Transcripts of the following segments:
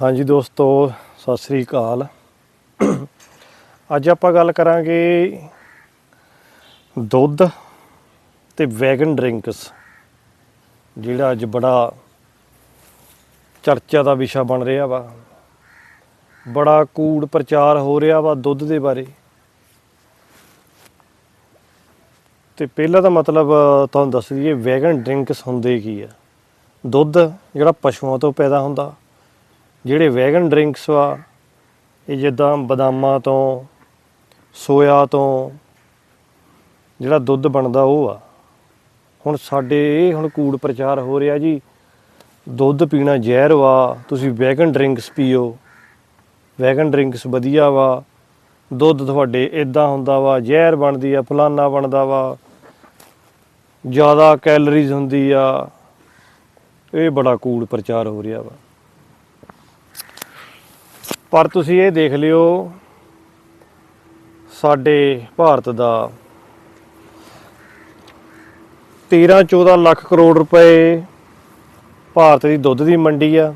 ਹਾਂਜੀ ਦੋਸਤੋ, ਸਤਿ ਸ੍ਰੀ ਅਕਾਲ। ਅੱਜ ਆਪਾਂ ਗੱਲ ਕਰਾਂਗੇ ਦੁੱਧ ਤੇ ਵੈਗਨ ਡਰਿੰਕਸ ਜਿਹੜਾ ਅੱਜ ਬੜਾ ਚਰਚਾ ਦਾ ਵਿਸ਼ਾ ਬਣ ਰਿਹਾ ਵਾ। ਬੜਾ ਕੂੜ ਪ੍ਰਚਾਰ ਹੋ ਰਿਹਾ ਵਾ ਦੁੱਧ ਦੇ ਬਾਰੇ। ਤੇ ਪਹਿਲਾ ਤਾਂ ਮਤਲਬ ਤੁਹਾਨੂੰ ਦੱਸ ਦਈਏ ਵੈਗਨ ਡਰਿੰਕਸ ਹੁੰਦੇ ਕੀ ਆ? ਦੁੱਧ ਜਿਹੜਾ ਪਸ਼ੂਆਂ ਤੋਂ ਪੈਦਾ ਹੁੰਦਾ ਜਿਹੜੇ ਵੈਗਨ ਡਰਿੰਕਸ ਵਾ ਇਹ ਜਿੱਦਾਂ ਬਦਾਮਾਂ ਤੋਂ, ਸੋਇਆ ਤੋਂ, ਜਿਹੜਾ ਦੁੱਧ ਬਣਦਾ ਉਹ ਆ। ਹੁਣ ਸਾਡੇ ਇਹ ਹੁਣ ਕੂੜ ਪ੍ਰਚਾਰ ਹੋ ਰਿਹਾ ਜੀ। ਦੁੱਧ ਪੀਣਾ ਜ਼ਹਿਰ ਵਾ, ਤੁਸੀਂ ਵੈਗਨ ਡਰਿੰਕਸ ਪੀਓ। ਵੈਗਨ ਡਰਿੰਕਸ ਵਧੀਆ ਵਾ। ਦੁੱਧ ਤੁਹਾਡੇ ਇਦਾਂ ਹੁੰਦਾ ਵਾ, ਜ਼ਹਿਰ ਬਣਦੀ ਆ, ਫਲਾਨਾ ਬਣਦਾ ਵਾ। ਜ਼ਿਆਦਾ ਕੈਲਰੀਜ਼ ਹੁੰਦੀ ਆ। ਇਹ ਬੜਾ ਕੂੜ ਪ੍ਰਚਾਰ ਹੋ ਰਿਹਾ ਵਾ। ਪਰ ਤੁਸੀਂ ਇਹ ਦੇਖ ਲਿਓ, ਸਾਡੇ ਭਾਰਤ ਦਾ 13 14 ਲੱਖ ਕਰੋੜ ਰੁਪਏ ਭਾਰਤ ਦੀ ਦੁੱਧ ਦੀ ਮੰਡੀ ਆ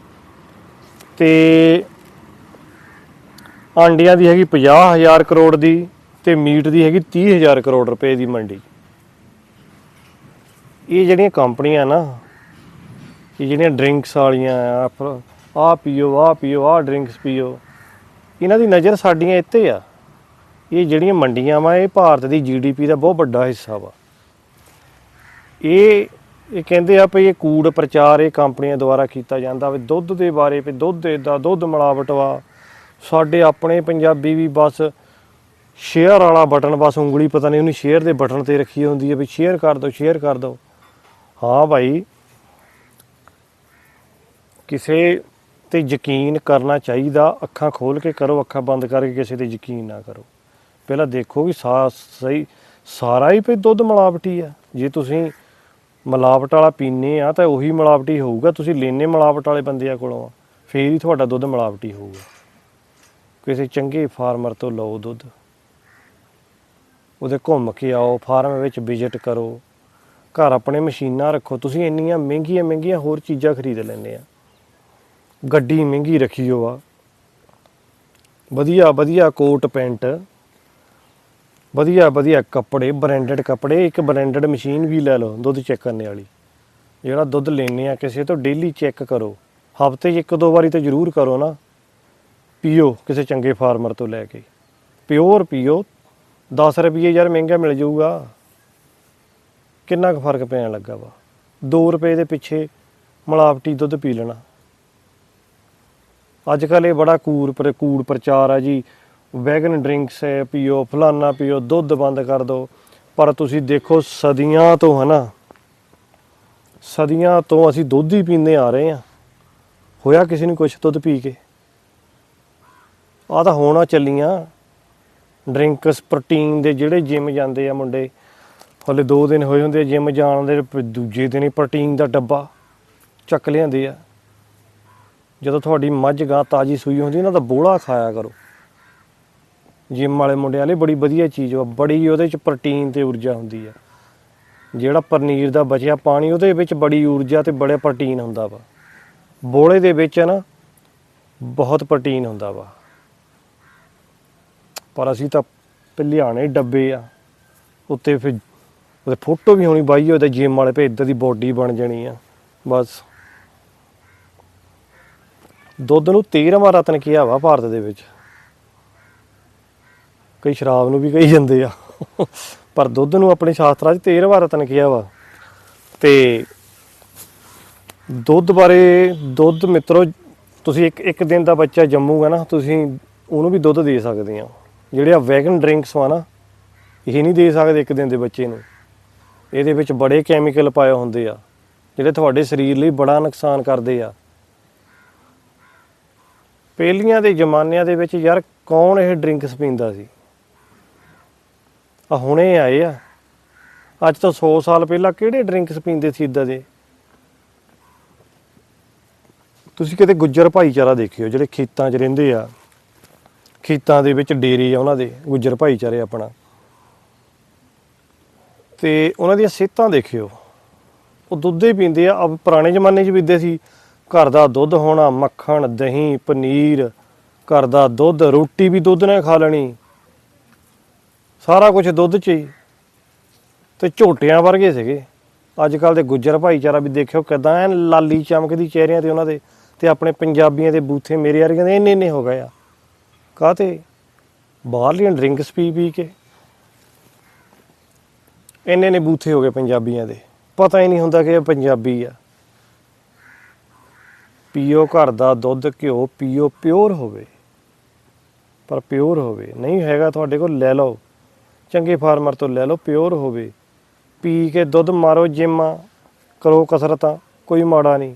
ਤੇ ਆਂਡਿਆਂ ਦੀ ਹੈਗੀ 50000 ਕਰੋੜ ਦੀ ਤੇ ਮੀਟ ਦੀ ਹੈਗੀ 30000 ਕਰੋੜ ਰੁਪਏ ਦੀ ਮੰਡੀ। ਇਹ ਜਿਹੜੀਆਂ ਕੰਪਨੀਆਂ ਨਾ, ਇਹ ਜਿਹੜੀਆਂ ਡਰਿੰਕਸ ਵਾਲੀਆਂ ਆ ਆ ਪੀਓ ਆ ਪੀਓ ਆ ਡਰਿੰਕਸ ਪੀਓ। ਇਹਨਾਂ ਦੀ ਨਜ਼ਰ ਸਾਡੀਆਂ ਇੱਥੇ ਆ। ਇਹ ਜਿਹੜੀਆਂ ਮੰਡੀਆਂ ਵਾ, ਇਹ ਭਾਰਤ ਦੀ ਜੀਡੀਪੀ ਦਾ ਬਹੁਤ ਵੱਡਾ ਹਿੱਸਾ ਵਾ। ਇਹ ਇਹ ਕਹਿੰਦੇ ਆ ਵੀ ਇਹ ਕੂੜ ਪ੍ਰਚਾਰ ਇਹ ਕੰਪਨੀਆਂ ਦੁਆਰਾ ਕੀਤਾ ਜਾਂਦਾ ਵੀ ਦੁੱਧ ਦੇ ਬਾਰੇ, ਵੀ ਦੁੱਧ ਇਦਾਂ ਦੁੱਧ ਮਿਲਾਵਟ ਵਾ। ਸਾਡੇ ਆਪਣੇ ਪੰਜਾਬੀ ਵੀ ਬਸ ਸ਼ੇਅਰ ਵਾਲਾ ਬਟਨ, ਬਸ ਉਂਗਲੀ ਪਤਾ ਨਹੀਂ ਉਹਨੂੰ ਸ਼ੇਅਰ ਦੇ ਬਟਨ ਤੇ ਰੱਖੀ ਹੁੰਦੀ ਹੈ ਵੀ ਸ਼ੇਅਰ ਕਰ ਦਿਓ ਸ਼ੇਅਰ ਕਰ ਦਿਓ। ਹਾਂ ਭਾਈ, ਕਿਸੇ ਤੇ ਯਕੀਨ ਕਰਨਾ ਚਾਹੀਦਾ, ਅੱਖਾਂ ਖੋਲ ਕੇ ਕਰੋ, ਅੱਖਾਂ ਬੰਦ ਕਰਕੇ ਕਿਸੇ ਤੇ ਯਕੀਨ ਨਾ ਕਰੋ। ਪਹਿਲਾਂ ਦੇਖੋ ਵੀ ਸਾ, ਸਹੀ, ਸਾਰਾ ਹੀ ਭਈ ਦੁੱਧ ਮਿਲਾਵਟੀ ਆ। ਜੇ ਤੁਸੀਂ ਮਿਲਾਵਟ ਵਾਲਾ ਪੀਨੇ ਆ ਤਾਂ ਉਹੀ ਮਿਲਾਵਟੀ ਹੋਊਗਾ, ਤੁਸੀਂ ਲੈਨੇ ਮਿਲਾਵਟ ਵਾਲੇ ਬੰਦਿਆਂ ਕੋਲੋਂ ਆ, ਫੇਰ ਹੀ ਤੁਹਾਡਾ ਦੁੱਧ ਮਿਲਾਵਟੀ ਹੋਊਗਾ। ਕਿਸੇ ਚੰਗੇ ਫਾਰਮਰ ਤੋਂ ਲਓ ਦੁੱਧ। ਉਹਦੇ ਘੁੰਮ ਕੇ ਆਓ, ਫਾਰਮ ਵਿੱਚ ਵਿਜ਼ਿਟ ਕਰੋ। ਘਰ ਆਪਣੇ ਮਸ਼ੀਨਾਂ ਰੱਖੋ, ਤੁਸੀਂ ਇੰਨੀਆਂ ਮਹਿੰਗੀਆਂ ਮਹਿੰਗੀਆਂ ਹੋਰ ਚੀਜ਼ਾਂ ਖਰੀਦ ਲੈਂਦੇ ਆ। ਗੱਡੀ ਮਹਿੰਗੀ ਰੱਖੀ ਹੋ ਆ। ਵਧੀਆ ਵਧੀਆ ਕੋਟ ਪੈਂਟ, ਵਧੀਆ ਵਧੀਆ ਕੱਪੜੇ ਬ੍ਰਾਂਡਡ ਕੱਪੜੇ, ਇੱਕ ਬ੍ਰਾਂਡਡ ਮਸ਼ੀਨ ਵੀ ਲੈ ਲਓ, ਦੁੱਧ ਚੈੱਕ ਕਰਨ ਵਾਲੀ। ਜਿਹੜਾ ਦੁੱਧ ਲੈਣੇ ਆ, ਕਿਸੇ ਤੋਂ ਡੇਲੀ ਚੈੱਕ ਕਰੋ। ਹਫ਼ਤੇ 'ਚ ਇੱਕ ਦੋ ਵਾਰੀ ਤਾਂ ਜ਼ਰੂਰ ਕਰੋ ਨਾ। ਪੀਓ ਕਿਸੇ ਚੰਗੇ ਫਾਰਮਰ ਤੋਂ ਲੈ ਕੇ। ਪਿਓਰ ਪੀਓ। 10 ਰੁਪਏ ਯਾਰ ਮਹਿੰਗਾ ਮਿਲ ਜਾਊਗਾ। ਕਿੰਨਾ ਕੁ ਫ਼ਰਕ ਪੈਣ ਲੱਗਾ ਵਾ? 2 ਰੁਪਏ ਦੇ ਪਿੱਛੇ ਮਿਲਾਵਟੀ ਦੁੱਧ ਪੀ ਲੈਣਾ। ਅੱਜ ਕੱਲ ਇਹ ਬੜਾ ਕੂੜ ਪਰ, ਕੂੜ ਪ੍ਰਚਾਰ ਆ ਜੀ। ਵੈਗਨ ਡਰਿੰਕਸ ਹੈ, ਪੀਓ, ਫਲਾਨਾ ਪੀਓ, ਦੁੱਧ ਬੰਦ ਕਰ ਦਿਓ ਪਰ ਤੁਸੀਂ ਦੇਖੋ ਸਦੀਆਂ ਤੋਂ, ਹਨਾ? ਸਦੀਆਂ ਤੋਂ ਅਸੀਂ ਦੁੱਧ ਹੀ ਪੀਂਦੇ ਆ ਰਹੇ ਆ। ਹੋਇਆ ਕਿਸੇ ਨੂੰ ਕੁਛ ਦੁੱਧ ਪੀ ਕੇ? ਆ ਤਾਂ ਹੋਣਾ ਚੱਲੀਆਂ। ਡਰਿੰਕਸ ਪ੍ਰੋਟੀਨ ਦੇ ਜਿਹੜੇ ਜਿਮ ਜਾਂਦੇ ਆ ਮੁੰਡੇ, ਹਲੇ 2 ਦਿਨ ਹੋਏ ਹੁੰਦੇ ਆ ਜਿਮ ਜਾਣ ਦੇ, ਦੂਜੇ ਦਿਨ ਹੀ ਪ੍ਰੋਟੀਨ ਦਾ ਡੱਬਾ ਚੱਕ ਲਿਆਂਦੇ ਆ। ਜਦੋਂ ਤੁਹਾਡੀ ਮੱਝ ਗਾਂ ਤਾਜੀ ਸੂਈ ਹੁੰਦੀ ਨਾ ਤਾਂ ਬੋਲਾ ਖਾਇਆ ਕਰੋ। ਜਿਮ ਵਾਲੇ ਮੁੰਡਿਆਂ ਲਈ ਬੜੀ ਵਧੀਆ ਚੀਜ਼ ਵਾ ਬੜੀ ਉਹਦੇ ਚ ਪ੍ਰੋਟੀਨ ਤੇ ਊਰਜਾ ਹੁੰਦੀ ਆ। ਜਿਹੜਾ ਪਨੀਰ ਦਾ ਬਚਿਆ ਪਾਣੀ, ਉਹਦੇ ਵਿੱਚ ਬੜੀ ਊਰਜਾ ਤੇ ਬੜਾ ਪ੍ਰੋਟੀਨ ਹੁੰਦਾ ਵਾ। ਬੋਲੇ ਦੇ ਵਿੱਚ ਨਾ ਬਹੁਤ ਪ੍ਰੋਟੀਨ ਹੁੰਦਾ ਵਾ। ਪਰ ਅਸੀਂ ਤਾਂ ਲਿਆਣੇ ਡੱਬੇ ਆ, ਉੱਤੇ ਫਿਰ ਉਹਦੇ ਫੋਟੋ ਵੀ ਹੋਣੀ ਬਾਈ ਉਹਦੇ ਜਿਮ ਵਾਲੇ ਭੇ ਇਦਾਂ ਦੀ ਬੋਡੀ ਬਣ ਜਾਣੀ ਆ, ਬਸ। ਦੁੱਧ ਨੂੰ 13ਵਾਂ ਰਤਨ ਕਿਹਾ ਵਾ ਭਾਰਤ ਦੇ ਵਿੱਚ। ਕਈ ਸ਼ਰਾਬ ਨੂੰ ਵੀ ਕਹੀ ਜਾਂਦੇ ਆ। ਪਰ ਦੁੱਧ ਨੂੰ ਆਪਣੇ ਸ਼ਾਸਤਰਾਂ 'ਚ 13ਵਾਂ ਰਤਨ ਕਿਹਾ ਵਾ। ਤੇ ਦੁੱਧ ਬਾਰੇ, ਦੁੱਧ ਮਿੱਤਰੋ, ਤੁਸੀਂ ਇੱਕ ਇੱਕ ਦਿਨ ਦਾ ਬੱਚਾ ਜੰਮੂਗਾ ਨਾ, ਤੁਸੀਂ ਉਹਨੂੰ ਵੀ ਦੁੱਧ ਦੇ ਸਕਦੇ ਆ। ਜਿਹੜੇ ਆ ਵੈਗਨ ਡਰਿੰਕਸ ਵਾ ਨਾ, ਇਹ ਨਹੀਂ ਦੇ ਸਕਦੇ ਇੱਕ ਦਿਨ ਦੇ ਬੱਚੇ ਨੂੰ। ਇਹਦੇ ਵਿੱਚ ਬੜੇ ਕੈਮੀਕਲ ਪਾਏ ਹੁੰਦੇ ਆ, ਜਿਹੜੇ ਤੁਹਾਡੇ ਸਰੀਰ ਲਈ ਬੜਾ ਨੁਕਸਾਨ ਕਰਦੇ ਆ। ਪਹਿਲੀਆਂ ਦੇ ਜ਼ਮਾਨਿਆਂ ਦੇ ਵਿੱਚ ਯਾਰ ਕੌਣ ਇਹ ਡਰਿੰਕਸ ਪੀਂਦਾ ਸੀ? ਆ ਹੁਣੇ ਆਏ ਆ। ਅੱਜ ਤੋਂ 100 ਸਾਲ ਪਹਿਲਾਂ ਕਿਹੜੇ ਡਰਿੰਕਸ ਪੀਂਦੇ ਸੀ ਇਦਾਂ ਦੇ? ਤੁਸੀਂ ਕਿਤੇ ਗੁੱਜਰ ਭਾਈਚਾਰਾ ਦੇਖਿਓ, ਜਿਹੜੇ ਖੇਤਾਂ 'ਚ ਰਹਿੰਦੇ ਆ। ਖੇਤਾਂ ਦੇ ਵਿੱਚ ਡੇਰੇ ਆ ਉਹਨਾਂ ਦੇ, ਗੁੱਜਰ ਭਾਈਚਾਰੇ ਆਪਣਾ। ਤੇ ਉਹਨਾਂ ਦੀਆਂ ਸਿਹਤਾਂ ਦੇਖਿਓ। ਉਹ ਦੁੱਧ ਪੀਂਦੇ ਆ। ਅਬ ਪੁਰਾਣੇ ਜ਼ਮਾਨੇ 'ਚ ਪੀਂਦੇ ਸੀ। ਘਰ ਦਾ ਦੁੱਧ ਹੋਣਾ, ਮੱਖਣ, ਦਹੀਂ, ਪਨੀਰ, ਘਰ ਦਾ ਦੁੱਧ, ਰੋਟੀ ਵੀ ਦੁੱਧ ਨਾਲ ਖਾ ਲੈਣੀ। ਸਾਰਾ ਕੁਝ ਦੁੱਧ 'ਚ ਹੀ। ਤੇ ਝੋਟਿਆਂ ਵਰਗੇ ਸੀਗੇ। ਅੱਜ ਕੱਲ ਦੇ ਗੁੱਜਰ ਭਾਈਚਾਰਾ ਵੀ ਦੇਖਿਓ ਕਿਦਾਂ ਐਨ ਲਾਲੀ ਚਮਕਦੀ ਚਿਹਰਿਆਂ ਤੇ ਉਹਨਾਂ ਦੇ ਤੇ ਆਪਣੇ ਪੰਜਾਬੀਆਂ ਦੇ ਬੂਥੇ ਮੇਰੇ ਵਰਗੇ ਦੇ ਇੰਨੇ ਇੰਨੇ ਹੋ ਗਏ ਆ। ਕਾਹਤੇ? ਬਾਹਰਲੀਆਂ ਡਰਿੰਕਸ ਪੀ ਪੀ ਕੇ। ਇੰਨੇ ਨੇ ਬੂਥੇ ਹੋ ਗਏ ਪੰਜਾਬੀਆਂ ਦੇ। ਪਤਾ ਹੀ ਨਹੀਂ ਹੁੰਦਾ ਕਿ ਇਹ ਪੰਜਾਬੀ ਆ। ਪੀਓ ਘਰ ਦਾ ਦੁੱਧ ਘਿਓ ਪੀਓ, ਪਿਓਰ ਹੋਵੇ। ਪਰ ਪਿਓਰ ਹੋਵੇ। ਨਹੀਂ ਹੈਗਾ ਤੁਹਾਡੇ ਕੋਲ, ਲੈ ਲਓ। ਚੰਗੇ ਫਾਰਮਰ ਤੋਂ ਲੈ ਲਓ, ਪਿਓਰ ਹੋਵੇ। ਪੀ ਕੇ ਦੁੱਧ ਮਾਰੋ ਜਿੰਮਾਂ, ਕਰੋ ਕਸਰਤਾਂ, ਕੋਈ ਮਾੜਾ ਨਹੀਂ।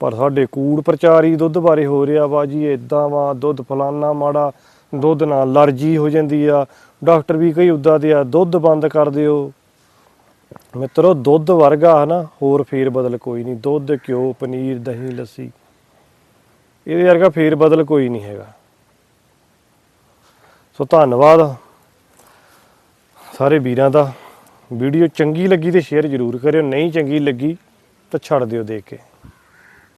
ਪਰ ਸਾਡੇ ਕੂੜ ਪ੍ਰਚਾਰ ਹੀ ਦੁੱਧ ਬਾਰੇ ਹੋ ਰਿਹਾ ਵਾ ਜੀ ਇਦਾਂ ਵਾ, ਦੁੱਧ ਫਲਾਨਾ ਮਾੜਾ, ਦੁੱਧ ਨਾਲ ਅਲਰਜੀ ਹੋ ਜਾਂਦੀ ਆ। ਡਾਕਟਰ ਵੀ ਕਈ ਉਦਾਂ ਦੇ ਆ, ਦੁੱਧ ਬੰਦ ਕਰ ਦਿਓ। ਮਿੱਤਰੋ, ਦੁੱਧ ਵਰਗਾ ਹਨਾ, ਹੋਰ ਫੇਰ ਬਦਲ ਕੋਈ ਨਹੀਂ। ਦੁੱਧ, ਘਿਓ, ਪਨੀਰ, ਦਹੀਂ, ਲੱਸੀ। ਇਹਦੇ ਵਰਗਾ ਫੇਰ ਬਦਲ ਕੋਈ ਨਹੀਂ ਹੈਗਾ। ਸੋ ਧੰਨਵਾਦ ਸਾਰੇ ਵੀਰਾਂ ਦਾ। ਵੀਡੀਓ ਚੰਗੀ ਲੱਗੀ ਤੇ ਸ਼ੇਅਰ ਜ਼ਰੂਰ ਕਰਿਓ। ਨਹੀਂ ਚੰਗੀ ਲੱਗੀ ਤਾਂ ਛੱਡ ਦਿਓ ਦੇਖ ਕੇ।